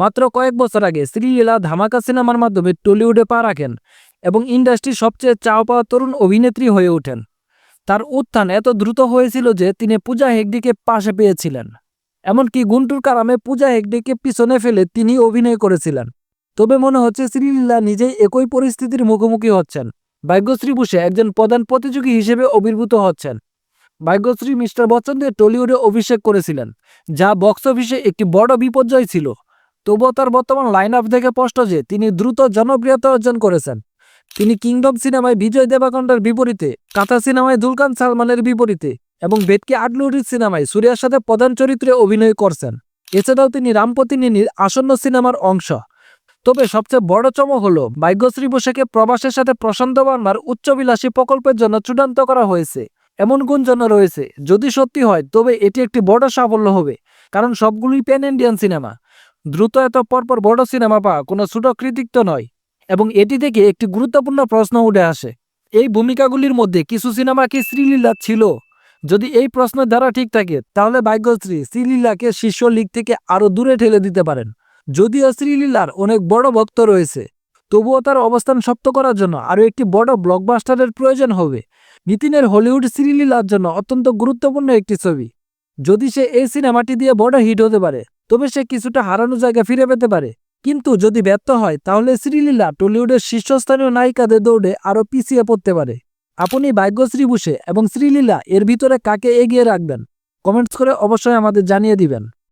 মাত্র কয়েক বছর আগে শ্রীলীলা ধামাকা সিনেমার মাধ্যমে টলিউডে পা রাখেন এবং ইন্ডাস্ট্রির সবচেয়ে চাও পাওয়া তরুণ অভিনেত্রী হয়ে ওঠেন। তার উত্থান এত দ্রুত হয়েছিল যে তিনি পূজা হেগডিকে পাশে পেয়েছিলেন, এমনকি গুন্টুর কারামে পূজা হেগডেকে পিছনে ফেলে তিনি অভিনয় করেছিলেন। তবে মনে হচ্ছে শ্রীলীলা নিজেই একই পরিস্থিতির মুখোমুখি হচ্ছেন। ভাগ্যশ্রী বুসে একজন প্রধান প্রতিযোগী হিসেবে আবির্ভূত হচ্ছেন। ভাগ্যশ্রী মিস্টার বচ্চন দিয়ে টলিউডে অভিষেক করেছিলেন, যা বক্স অফিসে একটি বড় বিপর্যয় ছিল। তবুও তার বর্তমান লাইন আপ থেকে স্পষ্ট যে তিনি দ্রুত জনপ্রিয়তা অর্জন করেছেন। তিনি কিংডম সিনেমায় বিজয় দেবাকণ্ডার বিপরীতে, কাঁথা সিনেমায় দুলকান সালমানের বিপরীতে এবং বেটকে আটলুরির সিনেমায় সূর্যার সাথে প্রধান চরিত্রে অভিনয় করছেন। এছাড়াও তিনি রামপতিনির আসন্ন সিনেমার অংশ। তবে সবচেয়ে বড় চমক হলো ভাগ্যশ্রী বসেকে প্রবাসের সাথে প্রশান্ত বর্মার উচ্চবিলাসী প্রকল্পের জন্য চূড়ান্ত করা হয়েছে। এমন গুঞ্জন রয়েছে, যদি সত্যি হয় তবে এটি একটি বড় সাফল্য হবে, কারণ সবগুলোই প্যান ইন্ডিয়ান সিনেমা দ্রুত এত পরপর বড় সিনেমা পাওয়া কোনো ছোট কৃতিত্ব নয়। এবং এটি থেকে একটি গুরুত্বপূর্ণ প্রশ্ন উঠে আসে। এই ভূমিকাগুলির মধ্যে কিছু সিনেমা কি শ্রীলীলা ছিল। যদি এই প্রশ্নের দ্বারা ঠিক থাকে, তাহলে ভাগ্যশ্রী শ্রীলীলাকে শীর্ষ লিগ থেকে আরও দূরে ঠেলে দিতে পারেন। যদিও শ্রীলীলার অনেক বড় ভক্ত রয়েছে, তবুও তার অবস্থান শক্ত করার জন্য আরও একটি বড় ব্লকবাস্টারের প্রয়োজন হবে। নিতিনের হলিউড শ্রীলীলার জন্য অত্যন্ত গুরুত্বপূর্ণ একটি ছবি। যদি সে এই সিনেমাটি দিয়ে বড় হিট হতে পারে তবে সে কিছুটা হারানো জায়গা ফিরে পেতে পারে। কিন্তু যদি ব্যর্থ হয়, তাহলে শ্রীলীলা টলিউডের শীর্ষস্থানীয় নায়িকাদের দৌড়ে আরও পিছিয়ে পড়তে পারে। আপনি ভাগ্যশ্রী বুসে এবং শ্রীলীলা এর ভিতরে কাকে এগিয়ে রাখবেন? কমেন্টস করে অবশ্যই আমাদের জানিয়ে দিবেন।